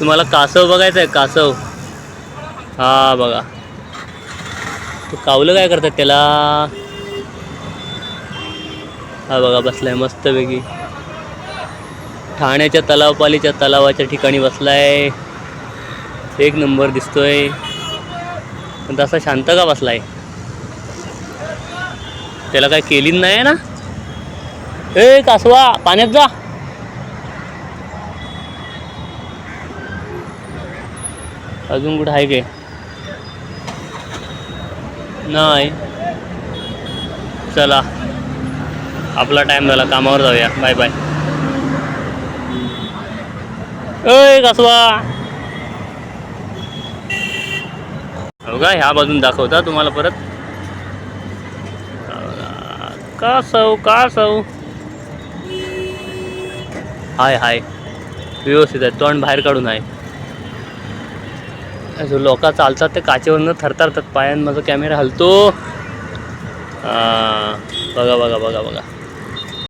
तुम्हाला कासव बघायचं आहे कासव. हा बघा. तो कावलं काय करतात त्याला? हा बघा बसलाय मस्तपैकी. ठाण्याच्या तलावपालीच्या तलावाच्या ठिकाणी बसलाय. एक नंबर दिसतोय. पण तसा शांत का बसलाय? त्याला काय केली नाही ना? ए कासवा पाण्यात जा. अजून कुठं आहे काय? नाही. चला. आपला टाइम झाला. कामावर जाऊया. बाय बाय अय कसवा? हो ह्या बाजून दाखवता तुम्हाला परत? कासव कासव हाय हाय. व्यवस्थित आहे. तोंड बाहेर काढून आहे. जो लोक चालतात ते काचेवरनं थरथरतात. पायान माझा कॅमेरा हलतो. बघा बघा बघा बघा.